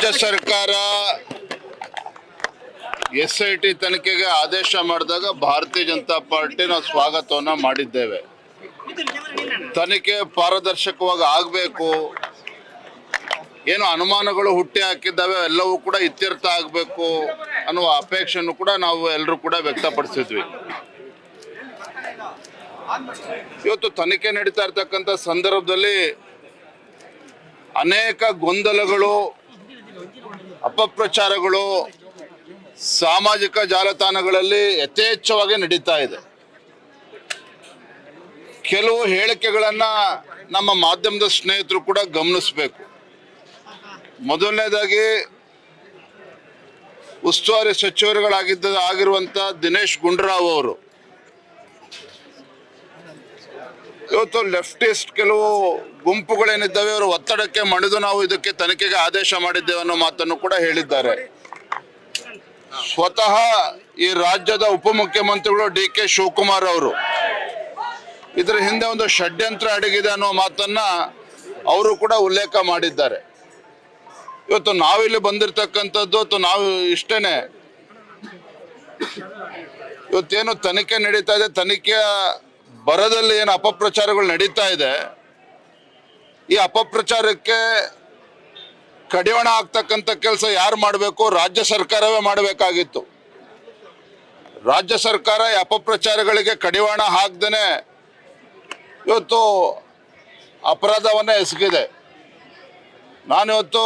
ರಾಜ್ಯ ಸರ್ಕಾರ S I T ತನಿಖೆಗೆ ಆದೇಶ ಮಾಡಿದಾಗ ಭಾರತೀಯ ಜನತಾ ಪಾರ್ಟಿ ನಾವು ಸ್ವಾಗತವನ್ನ ಮಾಡಿದ್ದೇವೆ. ತನಿಖೆ ಪಾರದರ್ಶಕವಾಗಿ ಆಗಬೇಕು. ಏನು ಅನುಮಾನಗಳು ಹುಟ್ಟಿ ಹಾಕಿದ್ದಾವೆ, ಎಲ್ಲವೂ ಕೂಡ ಇತ್ಯರ್ಥ ಆಗಬೇಕು ಅನ್ನುವ ಅಪೇಕ್ಷೆಯನ್ನು ಕೂಡ ನಾವು ಎಲ್ಲರೂ ಕೂಡ ವ್ಯಕ್ತಪಡಿಸಿದ್ವಿ. ಇವತ್ತು ತನಿಖೆ ನಡೀತಾ ಇರ್ತಕ್ಕಂಥ ಸಂದರ್ಭದಲ್ಲಿ ಅನೇಕ ಗೊಂದಲಗಳು ಅಪಪ್ರಚಾರಗಳು ಸಾಮಾಜಿಕ ಜಾಲತಾಣಗಳಲ್ಲಿ ಯಥೇಚ್ಛವಾಗಿ ನಡೀತಾ ಇದೆ. ಕೆಲವು ಹೇಳಿಕೆಗಳನ್ನು ನಮ್ಮ ಮಾಧ್ಯಮದ ಸ್ನೇಹಿತರು ಕೂಡ ಗಮನಿಸಬೇಕು. ಮೊದಲನೇದಾಗಿ, ಉಸ್ತುವಾರಿ ಸಚಿವರುಗಳಾಗಿದ್ದ ಆಗಿರುವಂಥ ದಿನೇಶ್ ಗುಂಡೂರಾವ್ ಅವರು ಇವತ್ತು ಲೆಫ್ಟಿಸ್ಟ್ ಕೆಲವು ಗುಂಪುಗಳೇನಿದ್ದಾವೆ, ಅವರ ಒತ್ತಡಕ್ಕೆ ಮಣಿದು ನಾವು ಇದಕ್ಕೆ ತನಿಖೆಗೆ ಆದೇಶ ಮಾಡಿದ್ದೇವೆ ಅನ್ನೋ ಮಾತನ್ನು ಕೂಡ ಹೇಳಿದ್ದಾರೆ. ಸ್ವತಃ ಈ ರಾಜ್ಯದ ಉಪಮುಖ್ಯಮಂತ್ರಿಗಳು ಡಿ ಕೆ ಶಿವಕುಮಾರ್ ಅವರು, ಇದರ ಹಿಂದೆ ಒಂದು ಷಡ್ಯಂತ್ರ ಅಡಗಿದೆ ಅನ್ನೋ ಮಾತನ್ನ ಅವರು ಕೂಡ ಉಲ್ಲೇಖ ಮಾಡಿದ್ದಾರೆ. ಇವತ್ತು ನಾವಿಲ್ಲಿ ಬಂದಿರತಕ್ಕಂಥದ್ದು ನಾವು ಇಷ್ಟೇನೆ. ಇವತ್ತೇನು ತನಿಖೆ ನಡೀತಾ ಇದೆ, ತನಿಖೆಯ ಬರದಲ್ಲಿ ಏನು ಅಪಪ್ರಚಾರಗಳು ನಡೀತಾ ಇದೆ, ಈ ಅಪಪ್ರಚಾರಕ್ಕೆ ಕಡಿವಾಣ ಆಗ್ತಕ್ಕಂಥ ಕೆಲಸ ಯಾರು ಮಾಡಬೇಕು? ರಾಜ್ಯ ಸರ್ಕಾರವೇ ಮಾಡಬೇಕಾಗಿತ್ತು. ರಾಜ್ಯ ಸರ್ಕಾರ ಈ ಅಪಪ್ರಚಾರಗಳಿಗೆ ಕಡಿವಾಣ ಹಾಕ್ದೇನೆ ಇವತ್ತು ಅಪರಾಧವನ್ನೇ ಎಸಗಿದೆ. ನಾನಿವತ್ತು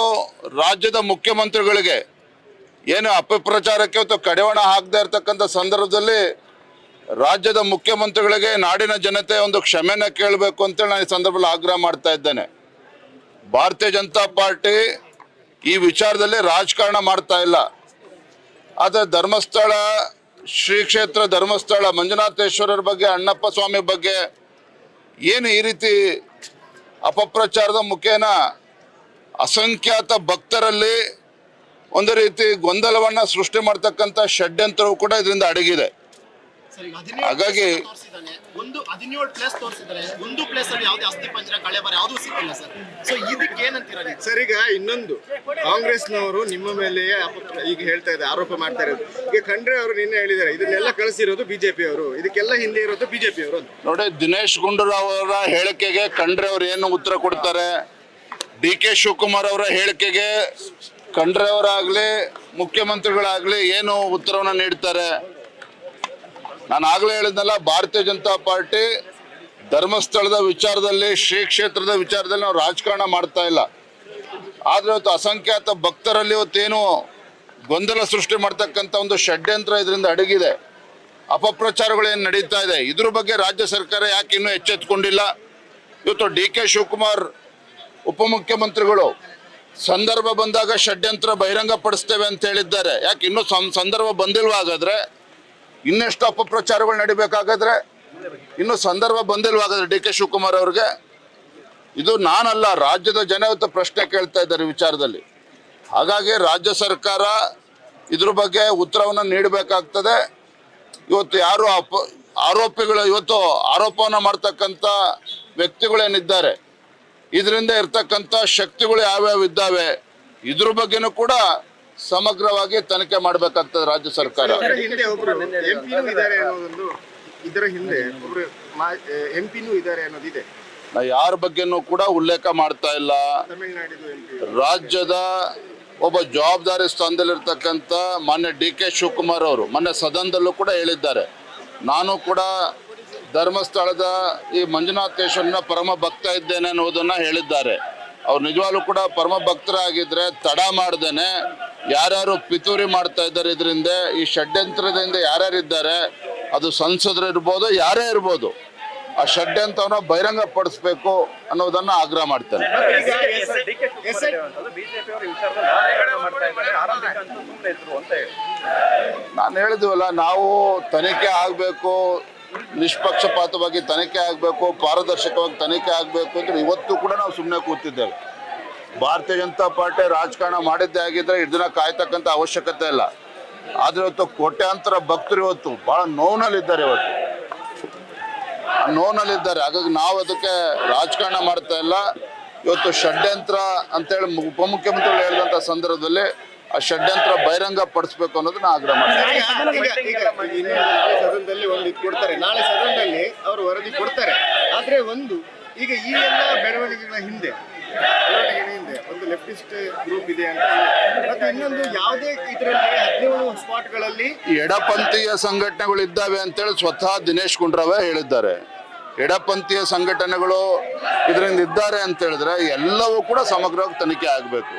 ರಾಜ್ಯದ ಮುಖ್ಯಮಂತ್ರಿಗಳಿಗೆ ಏನು ಅಪಪ್ರಚಾರಕ್ಕೆ ಇವತ್ತು ಕಡಿವಾಣ ಹಾಕದೇ ಇರತಕ್ಕಂಥ ಸಂದರ್ಭದಲ್ಲಿ ರಾಜ್ಯದ ಮುಖ್ಯಮಂತ್ರಿಗಳಿಗೆ ನಾಡಿನ ಜನತೆ ಒಂದು ಕ್ಷಮೆನ ಕೇಳಬೇಕು ಅಂತೇಳಿ ನಾನು ಈ ಸಂದರ್ಭದಲ್ಲಿ ಆಗ್ರಹ ಮಾಡ್ತಾ ಇದ್ದೇನೆ. ಭಾರತೀಯ ಜನತಾ ಪಾರ್ಟಿ ಈ ವಿಚಾರದಲ್ಲಿ ರಾಜಕಾರಣ ಮಾಡ್ತಾ ಇಲ್ಲ. ಆದರೆ ಧರ್ಮಸ್ಥಳ, ಶ್ರೀ ಕ್ಷೇತ್ರ ಧರ್ಮಸ್ಥಳ, ಮಂಜುನಾಥೇಶ್ವರರ ಬಗ್ಗೆ, ಅಣ್ಣಪ್ಪ ಸ್ವಾಮಿ ಬಗ್ಗೆ ಏನು ಈ ರೀತಿ ಅಪಪ್ರಚಾರದ ಮುಖೇನ ಅಸಂಖ್ಯಾತ ಭಕ್ತರಲ್ಲಿ ಒಂದು ರೀತಿ ಗೊಂದಲವನ್ನ ಸೃಷ್ಟಿ ಮಾಡ್ತಕ್ಕಂಥ ಷಡ್ಯಂತ್ರವು ಕೂಡ ಇದರಿಂದ ಅಡಗಿದೆ. ಹಾಗಾಗಿ-. ಒಂದು ಹದಿನೇಳು ಪ್ಲೇಸ್ ತೋರಿಸಿದ್ದಾರೆ ಒಂದು ಪ್ಲೇಸ್ ಅಲ್ಲಿ ಯಾವುದೇ ಅಸ್ಥಿ ಪಂಜರ ಕಳೆ ಬರ ಯಾವುದೂ ಸಿಕ್ಕಿಲ್ಲ ಸರ್. ಸೊ ಇದಕ್ಕೆ ಏನಂತೀರಾ ಸರ್ ಈಗ ಇನ್ನೊಂದು ಕಾಂಗ್ರೆಸ್ನವರು ನಿಮ್ಮ ಮೇಲೆ ಈಗ ಹೇಳ್ತಾ ಇದ್ದಾರೆ ಆರೋಪ ಮಾಡ್ತಾ ಇರೋದು. ಈಗ ಖಂಡ್ರೆ ಅವರು ನಿನ್ನೆ ಹೇಳಿದ್ದಾರೆ ಇದನ್ನೆಲ್ಲ ಕಳಿಸಿರೋದು ಬಿಜೆಪಿ ಅವರು. ಇದಕ್ಕೆಲ್ಲ ಹಿಂದೆ ಇರೋದು ಬಿಜೆಪಿ ಅವರು ನೋಡಿ ದಿನೇಶ್ ಗುಂಡೂರಾವ್ ಅವರ ಹೇಳಿಕೆಗೆ ಕಂಡ್ರೆ ಅವರು ಏನು ಉತ್ತರ ಕೊಡ್ತಾರೆ? ಡಿ ಕೆ ಶಿವಕುಮಾರ್ ಅವರ ಹೇಳಿಕೆಗೆ ಖಂಡ್ರೆ ಅವರಾಗ್ಲಿ ಮುಖ್ಯಮಂತ್ರಿಗಳಾಗ್ಲಿ ಏನು ಉತ್ತರವನ್ನು ನೀಡ್ತಾರೆ? ನಾನು ಆಗಲೇ ಹೇಳಿದ್ನಲ್ಲ, ಭಾರತೀಯ ಜನತಾ ಪಾರ್ಟಿ ಧರ್ಮಸ್ಥಳದ ವಿಚಾರದಲ್ಲಿ, ಶ್ರೀ ಕ್ಷೇತ್ರದ ವಿಚಾರದಲ್ಲಿ ನಾವು ರಾಜಕಾರಣ ಮಾಡ್ತಾ ಇಲ್ಲ. ಆದ್ರೆ ಇವತ್ತು ಅಸಂಖ್ಯಾತ ಭಕ್ತರಲ್ಲಿ ಇವತ್ತೇನು ಗೊಂದಲ ಸೃಷ್ಟಿ ಮಾಡ್ತಕ್ಕಂಥ ಒಂದು ಷಡ್ಯಂತ್ರ ಇದರಿಂದ ಅಡಗಿದೆ. ಅಪಪ್ರಚಾರಗಳು ಏನು ನಡೀತಾ ಇದೆ? ಇದ್ರ ಬಗ್ಗೆ ರಾಜ್ಯ ಸರ್ಕಾರ ಯಾಕೆ ಇನ್ನೂ ಎಚ್ಚೆತ್ಕೊಂಡಿಲ್ಲ? ಇವತ್ತು ಡಿ ಕೆ ಶಿವಕುಮಾರ್ ಉಪಮುಖ್ಯಮಂತ್ರಿಗಳು ಸಂದರ್ಭ ಬಂದಾಗ ಷಡ್ಯಂತ್ರ ಬಹಿರಂಗ ಪಡಿಸ್ತೇವೆ ಅಂತ ಹೇಳಿದ್ದಾರೆ. ಯಾಕೆ ಇನ್ನೂ ಸಂದರ್ಭ ಬಂದಿಲ್ವಾ ಹಾಗಾದ್ರೆ ಇನ್ನೆಷ್ಟು ಅಪಪ್ರಚಾರಗಳು ನಡಿಬೇಕಾಗಾದ್ರೆ? ಇನ್ನು ಸಂದರ್ಭ ಬಂದಿಲ್ವಾಗಾದ್ರೆ ಡಿ ಕೆ ಶಿವಕುಮಾರ್ ಅವ್ರಿಗೆ? ಇದು ನಾನಲ್ಲ, ರಾಜ್ಯದ ಜನ ಪ್ರಶ್ನೆ ಕೇಳ್ತಾ ಇದ್ದಾರೆ ವಿಚಾರದಲ್ಲಿ. ಹಾಗಾಗಿ ರಾಜ್ಯ ಸರ್ಕಾರ ಇದ್ರ ಬಗ್ಗೆ ಉತ್ತರವನ್ನು ನೀಡಬೇಕಾಗ್ತದೆ. ಇವತ್ತು ಯಾರು ಅಪ, ಆರೋಪಿಗಳು ಇವತ್ತು ಆರೋಪವನ್ನು ಮಾಡ್ತಕ್ಕಂಥ ವ್ಯಕ್ತಿಗಳೇನಿದ್ದಾರೆ? ಇದರಿಂದ ಇರ್ತಕ್ಕಂಥ ಶಕ್ತಿಗಳು ಯಾವ್ಯಾವ ಇದ್ದಾವೆ? ಇದ್ರ ಬಗ್ಗೆನೂ ಕೂಡ ಸಮಗ್ರವಾಗಿ ತನಿಖೆ ಮಾಡಬೇಕಾಗ್ತದೆ ರಾಜ್ಯ ಸರ್ಕಾರ. ಇದರ ಹಿಂದೆ ಎಂಪಿನೂ ಇದ್ದಾರೆ ಅನ್ನೋದೊಂದು. ನಾ ಯಾರ ಬಗ್ಗೆನೂ ಕೂಡ ಉಲ್ಲೇಖ ಮಾಡ್ತಾ ಇಲ್ಲ. ರಾಜ್ಯದ ಒಬ್ಬ ಜವಾಬ್ದಾರಿ ಸ್ಥಾನದಲ್ಲಿರ್ತಕ್ಕಂಥ ಮಾನ್ಯ ಡಿ ಕೆ ಶಿವಕುಮಾರ್ ಅವರು ಮೊನ್ನೆ ಸದನದಲ್ಲೂ ಕೂಡ ಹೇಳಿದ್ದಾರೆ. ನಾನು ಕೂಡ ಧರ್ಮಸ್ಥಳದ ಈ ಮಂಜುನಾಥೇಶ್ವರನ ಪರಮ ಭಕ್ತ ಇದ್ದೇನೆ ಅನ್ನೋದನ್ನ ಹೇಳಿದ್ದಾರೆ. ಅವ್ರು ನಿಜವಾಗ್ಲೂ ಕೂಡ ಪರಮ ಭಕ್ತರಾಗಿದ್ರೆ ತಡ ಮಾಡ್ದೇನೆ. ಯಾರ್ಯಾರು ಪಿತೂರಿ ಮಾಡ್ತಾ ಇದ್ದಾರೆ ಇದರಿಂದ, ಈ ಷಡ್ಯಂತ್ರದಿಂದ ಯಾರ್ಯಾರು ಇದ್ದಾರೆ, ಅದು ಸಂಸದರು ಇರ್ಬೋದು, ಯಾರೇ ಇರ್ಬೋದು, ಆ ಷಡ್ಯಂತ್ರವನ್ನು ಬಹಿರಂಗ ಪಡಿಸ್ಬೇಕು ಅನ್ನೋದನ್ನ ಆಗ್ರಹ ಮಾಡ್ತಾರೆ ನಾನು ಹೇಳಿದ್ವಲ್ಲ, ನಾವು ತನಿಖೆ ಆಗಬೇಕು, ನಿಷ್ಪಕ್ಷಪಾತವಾಗಿ ತನಿಖೆ ಆಗಬೇಕು, ಪಾರದರ್ಶಕವಾಗಿ ತನಿಖೆ ಆಗಬೇಕು ಅಂತ ಇವತ್ತು ಕೂಡ ನಾವು ಸುಮ್ಮನೆ ಕೂತಿದ್ದೇವೆ. ಭಾರತೀಯ ಜನತಾ ಪಾರ್ಟಿ ರಾಜಕಾರಣ ಮಾಡಿದ್ದೇ ಆಗಿದ್ರೆ ಇಷ್ಟು ದಿನ ಕಾಯ್ತಕ್ಕಂಥ ಅವಶ್ಯಕತೆ ಇಲ್ಲ. ಆದ್ರೆ ಇವತ್ತು ಕೋಟ್ಯಾಂತರ ಭಕ್ತರು ಇವತ್ತು ಬಹಳ ನೋವಿನಲ್ಲಿದ್ದಾರೆ ಇವತ್ತು. ನೋವಿನಲ್ಲಿದ್ದಾರೆ. ಹಾಗಾಗಿ ನಾವು ಅದಕ್ಕೆ ರಾಜಕಾರಣ ಮಾಡ್ತಾ ಇಲ್ಲ. ಇವತ್ತು ಷಡ್ಯಂತ್ರ ಅಂತೇಳಿ ಹೇಳಿ ಉಪಮುಖ್ಯಮಂತ್ರಿಗಳು ಹೇಳಿದಂತ ಸಂದರ್ಭದಲ್ಲಿ ಆ ಷಡ್ಯಂತ್ರ ಬಹಿರಂಗ ಪಡಿಸ್ಬೇಕು ಅನ್ನೋದನ್ನ ಆಗ್ರಹ ಮಾಡ್ತಾರೆ. ಸದನದಲ್ಲಿ ಒಂದು ಇದು ಕೊಡ್ತಾರೆ. ನಾಳೆ ಸದನದಲ್ಲಿ ಅವರು ವರದಿ ಕೊಡ್ತಾರೆ. ಆದ್ರೆ ಒಂದು ಈಗ ಈ ಎಲ್ಲ ಬೆಳವಣಿಗೆಗಳ ಹಿಂದೆ ಒಂದು ಲೆಫ್ಟಿಸ್ಟ್ ಗ್ರೂಪ್ ಇದೆ ಅಂತ ಮತ್ತೆ ಇನ್ನೊಂದು ಯಾವುದೇ ಇದರಲ್ಲಿ ಹದಿನೇಳು ಸ್ಪಾಟ್ಗಳಲ್ಲಿ ಎಡಪಂಥೀಯ ಸಂಘಟನೆಗಳು ಇದ್ದಾವೆ ಅಂತೇಳಿ ಸ್ವತಃ ದಿನೇಶ್ ಗುಂಡ್ರಾವೆ ಹೇಳಿದ್ದಾರೆ. ಎಡಪಂಥೀಯ ಸಂಘಟನೆಗಳು ಇದರಿಂದ ಇದ್ದಾರೆ ಅಂತ ಹೇಳಿದ್ರೆ ಎಲ್ಲವೂ ಕೂಡ ಸಮಗ್ರವಾಗಿ ತನಿಖೆ ಆಗಬೇಕು?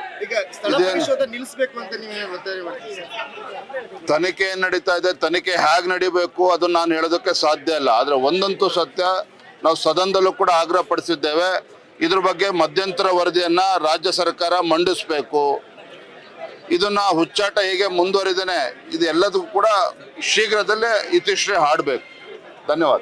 ತನಿಖೆ ಏನ್ ನಡೀತಾ ಇದೆ ತನಿಖೆ ಹೇಗೆ ನಡಿಬೇಕು ಅದನ್ನ ನಾನು ಹೇಳೋದಕ್ಕೆ ಸಾಧ್ಯ ಇಲ್ಲ. ಆದ್ರೆ ಒಂದಂತೂ ಸತ್ಯ ನಾವು ಸದನದಲ್ಲೂ ಕೂಡ ಆಗ್ರಹ ಪಡಿಸಿದ್ದೇವೆ ಇದ್ರ ಬಗ್ಗೆ ಮಧ್ಯಂತರ ವರದಿಯನ್ನ ರಾಜ್ಯ ಸರ್ಕಾರ ಮಂಡಿಸಬೇಕು. ಇದನ್ನ ಹುಚ್ಚಾಟ ಹೇಗೆ ಮುಂದುವರಿದೇನೆ ಇದು ಎಲ್ಲದಕ್ಕೂ ಕೂಡ ಶೀಘ್ರದಲ್ಲೇ ಇತಿಶ್ರೀ ಹಾಡಬೇಕು. ಧನ್ಯವಾದ.